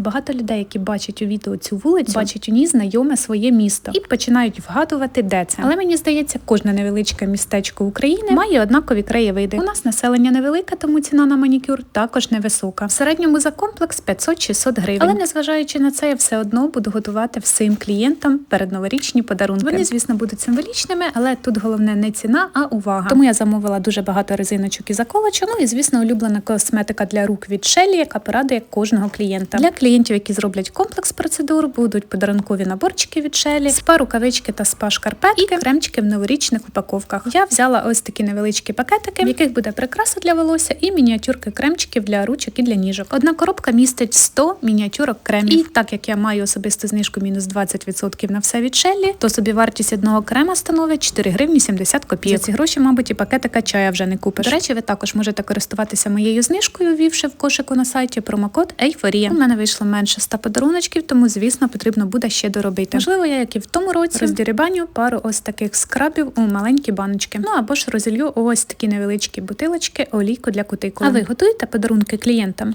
Багато людей, які бачать у відео цю вулицю, бачать у ній знайоме своє місто і починають вгадувати, де це. Але мені здається, кожне невеличке містечко України має однакові краєвиди. У нас населення невелике, тому ціна на манікюр також невисока. В середньому за комплекс 500-600 гривень. Але незважаючи на це, я все одно буду готувати всім клієнтам передноворічні подарунки. Вони, звісно, будуть символічними, але тут головне не ціна, а увага. Тому я замовила дуже багато резиночок і заколочок. Ну і звісно, улюблена косметика для рук від Шелі, яка порадує кожного клієнта. Для клієнтів, які зроблять комплекс процедур, будуть подарункові наборчики від Шелі, спа рукавички та спа шкарпетки, кремчики в новорічних упаковках. Я взяла ось такі невеличкі пакетики, в яких буде прикраса для волосся і мініатюрки кремчиків для ручок і для ніжок. Одна коробка містить 100 мініатюрок кремів. І так як я маю особисту знижку мінус 20% на все від Шеллі, то собі вартість одного крема становить 4 гривні 70 копійок. За ці гроші, мабуть, і пакетика чая вже не купиш. До речі, ви також можете користуватися моєю знижкою, ввівши в кошику на сайті промокод Ейфорія. У мене вийшло менше 100 подаруночків, тому звісно потрібно буде ще доробити. Можливо, я як і в тому році роздірібаню пару ось таких скрабів у маленькі баночки. Ну або ж розілью ось такі невеличкі бутилочки олійку для кутикули. А ви готуєте подарунки клієнтам?